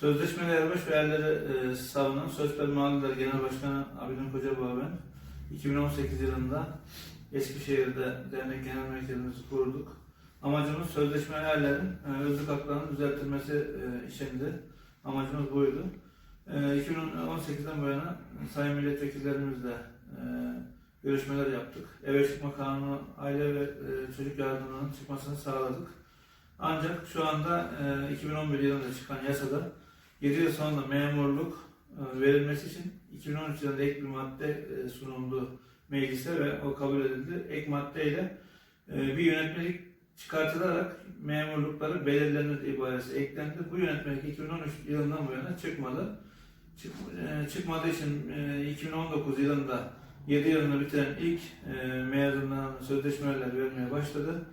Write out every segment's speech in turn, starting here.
Sözleşmeli erbaş ve erleri e, savunan Sözper Mahalleler Genel Başkanı Abidin Kocabağ ben. 2018 yılında Eskişehir'de dernek genel merkezimizi kurduk. Amacımız sözleşmeli erlerin e, özlük haklarının düzeltilmesi e, işindi. Amacımız buydu. E, 2018'den bu yana sayın milletvekillerimizle e, görüşmeler yaptık. Eve çıkma kanunu, aile ve e, çocuk yardımlarının çıkmasını sağladık. Ancak şu anda e, 2011 yılında çıkan yasada 7 yıl sonra memurluk e, verilmesi için 2013 yılında ek bir madde e, sunuldu meclise ve o kabul edildi. Ek maddeyle e, bir yönetmelik çıkartılarak memurlukları belirlenir ibaresi eklendi. Bu yönetmelik 2013 yılından bu yana çıkmadı. Çık, çıkmadığı için e, 2019 yılında 7 yılını bitiren ilk mezunların sözleşmeler vermeye başladı.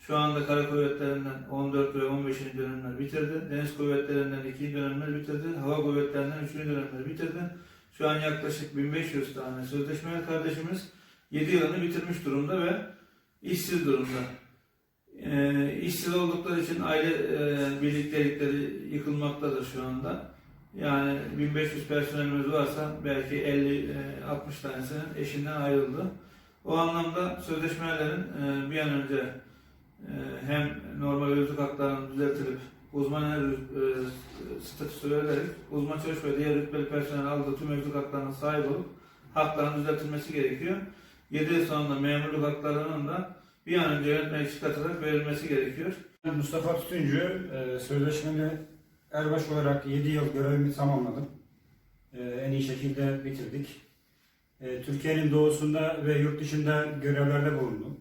Şu anda kara kuvvetlerinden 14 ve 15. dönemler bitirdi. Deniz kuvvetlerinden 2. dönemler bitirdi. Hava kuvvetlerinden 3. dönemler bitirdi. Şu an yaklaşık 1500 tane sözleşmeli kardeşimiz 7 yılını bitirmiş durumda ve işsiz durumda. Ee, işsiz oldukları için aile e, birliktelikleri yıkılmaktadır şu anda. Yani 1500 personelimiz varsa belki 50-60 tanesinin eşinden ayrıldı. O anlamda sözleşmelerin e, bir an önce e, hem normal özlük haklarının düzeltilip uzman er e, statüsü verilerek uzman çavuş ve diğer rütbeli personel aldığı tüm özlük haklarına sahip olup hakların düzeltilmesi gerekiyor. 7 yıl sonunda memurluk haklarının da bir an önce yönetmelik çıkartarak verilmesi gerekiyor. Mustafa Tütüncü, e, sözleşmeli erbaş olarak 7 yıl görevimi tamamladım. E, En iyi şekilde bitirdik. E, Türkiye'nin doğusunda ve yurt dışında görevlerde bulundum.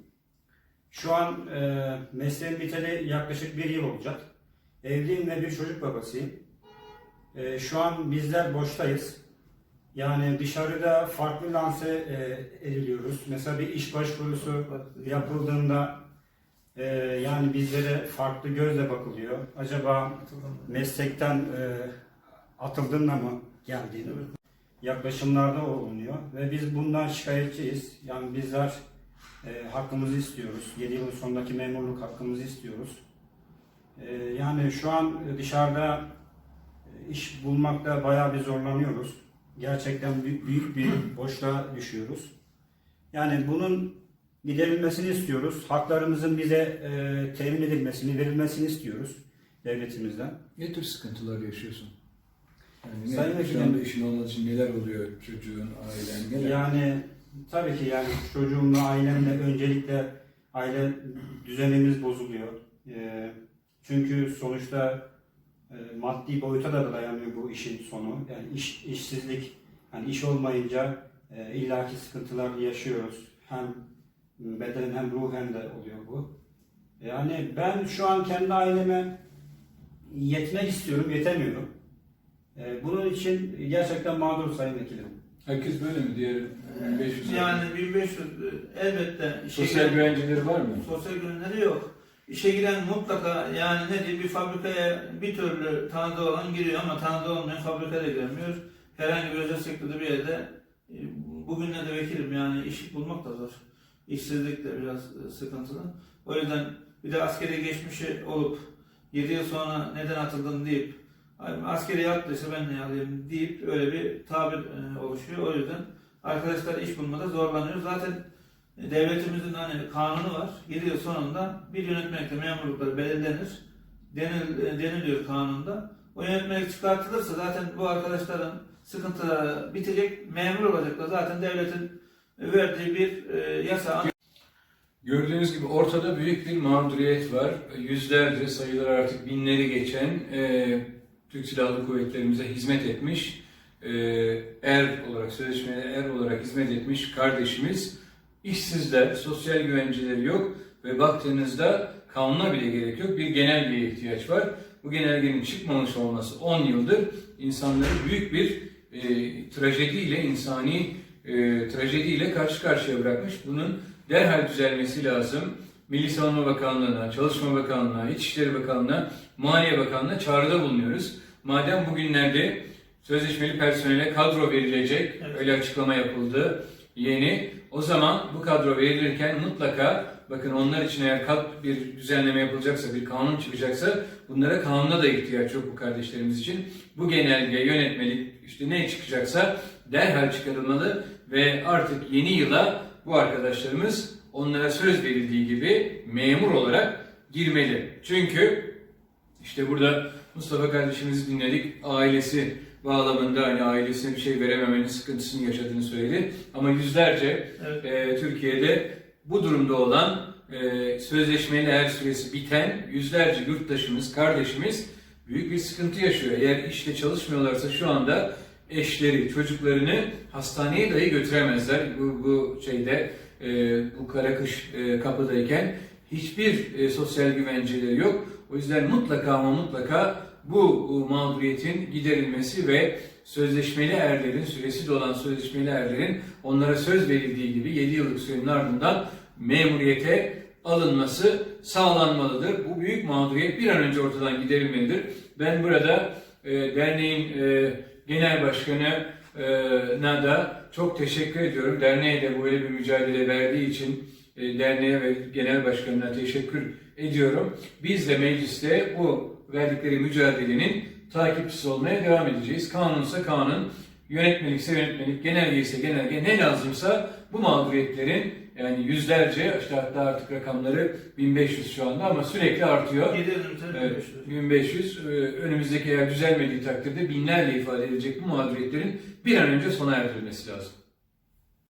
Şu an e, mesleğim biteli yaklaşık bir yıl olacak. Evliyim ve bir çocuk babasıyım. E, Şu an bizler boştayız. Yani dışarıda farklı lanse e, ediliyoruz. Mesela bir iş başvurusu yapıldığında ee, yani bizlere farklı gözle bakılıyor. Acaba meslekten e, atıldığında mı geldiğini yaklaşımlarda olunuyor ve biz bundan şikayetçiyiz. Yani bizler e, hakkımızı istiyoruz. 7 yılın sonundaki memurluk hakkımızı istiyoruz. E, yani şu an dışarıda e, iş bulmakta bayağı bir zorlanıyoruz. Gerçekten büyük, büyük bir boşluğa düşüyoruz. Yani bunun giderilmesini istiyoruz. Haklarımızın bize e, temin edilmesini, verilmesini istiyoruz devletimizden. Ne tür sıkıntılar yaşıyorsun? Yani Sayın ne, şu Vekilim- işin olmadığı için neler oluyor çocuğun, ailen, neler? Yani tabii ki yani çocuğumla, ailemle öncelikle aile düzenimiz bozuluyor. E, çünkü sonuçta e, maddi boyuta da dayanıyor bu işin sonu. Yani iş, işsizlik, yani iş olmayınca e, illaki sıkıntılar yaşıyoruz. Hem bedenen hem ruhen de oluyor bu. Yani ben şu an kendi aileme yetmek istiyorum, yetemiyorum. E, bunun için gerçekten mağdur sayın vekilim. Herkes böyle mi? Diğer 1500 Yani 1500 e, elbette işe Sosyal giren- güvenceleri var mı? sosyal güvenleri yok. İşe giren mutlaka yani ne diyeyim bir fabrikaya bir türlü tanıdığı olan giriyor ama tanıdığı olmayan fabrikaya da giremiyor. Herhangi bir özel sektörde bir yerde e, bugünlerde vekilim yani iş bulmak da zor. İşsizlik de biraz e, sıkıntılı. O yüzden bir de askeri geçmişi olup 7 yıl sonra neden atıldın deyip "Ay, askeri ben ne alayım deyip öyle bir tabir e, oluşuyor. O yüzden arkadaşlar iş bulmada zorlanıyor. Zaten devletimizin hani kanunu var. 7 yıl sonunda bir yönetmelikte memurlukları belirlenir. Denil, e, deniliyor kanunda. O yönetmelik çıkartılırsa zaten bu arkadaşların sıkıntıları bitecek, memur olacaklar. Zaten devletin verdiği bir e, yasa. Gördüğünüz gibi ortada büyük bir mağduriyet var. Yüzlerce sayılar artık binleri geçen e, Türk Silahlı Kuvvetlerimize hizmet etmiş, e, er olarak, sözleşmeli er olarak hizmet etmiş kardeşimiz işsizler, sosyal güvenceleri yok ve baktığınızda kanuna bile gerek yok. Bir genel bir ihtiyaç var. Bu genelgenin çıkmamış olması 10 yıldır insanları büyük bir e, trajediyle, insani e, trajediyle karşı karşıya bırakmış. Bunun derhal düzelmesi lazım. Milli Savunma Bakanlığı'na, Çalışma Bakanlığı'na, İçişleri Bakanlığı'na, Maliye Bakanlığı'na çağrıda bulunuyoruz. Madem bugünlerde sözleşmeli personele kadro verilecek, Evet. öyle açıklama yapıldı yeni. O zaman bu kadro verilirken mutlaka bakın onlar için eğer kalk bir düzenleme yapılacaksa, bir kanun çıkacaksa bunlara kanuna da ihtiyaç yok bu kardeşlerimiz için. Bu genelge, yönetmelik işte ne çıkacaksa derhal çıkarılmalı ve artık yeni yıla bu arkadaşlarımız onlara söz verildiği gibi memur olarak girmeli. Çünkü işte burada Mustafa kardeşimizi dinledik. Ailesi bağlamında hani ailesine bir şey verememenin sıkıntısını yaşadığını söyledi. Ama yüzlerce Evet. e, Türkiye'de bu durumda olan e, sözleşmeli er süresi biten yüzlerce yurttaşımız, kardeşimiz büyük bir sıkıntı yaşıyor. Eğer işte çalışmıyorlarsa şu anda eşleri, çocuklarını hastaneye dahi götüremezler. Bu, bu şeyde e, bu kara kış e, kapıdayken hiçbir e, sosyal güvenceleri yok. O yüzden mutlaka ama mutlaka bu mağduriyetin giderilmesi ve sözleşmeli erlerin, süresi dolan sözleşmeli erlerin onlara söz verildiği gibi 7 yıllık sürenin ardından memuriyete alınması sağlanmalıdır. Bu büyük mağduriyet bir an önce ortadan giderilmelidir. Ben burada e, derneğin e, genel başkanına da çok teşekkür ediyorum. Derneğe de böyle bir mücadele verdiği için e, derneğe ve genel başkanına teşekkür ediyorum. Biz de mecliste bu verdikleri mücadelenin takipçisi olmaya devam edeceğiz. Kanunsa kanun, yönetmelikse yönetmelik, genelge ise genelge ne lazımsa bu mağduriyetlerin yani yüzlerce işte hatta artık rakamları 1500 şu anda ama sürekli artıyor. 7 önümüzde Evet, 1500 e, önümüzdeki eğer düzelmediği takdirde binlerle ifade edilecek bu mağduriyetlerin bir an önce sona erdirilmesi lazım.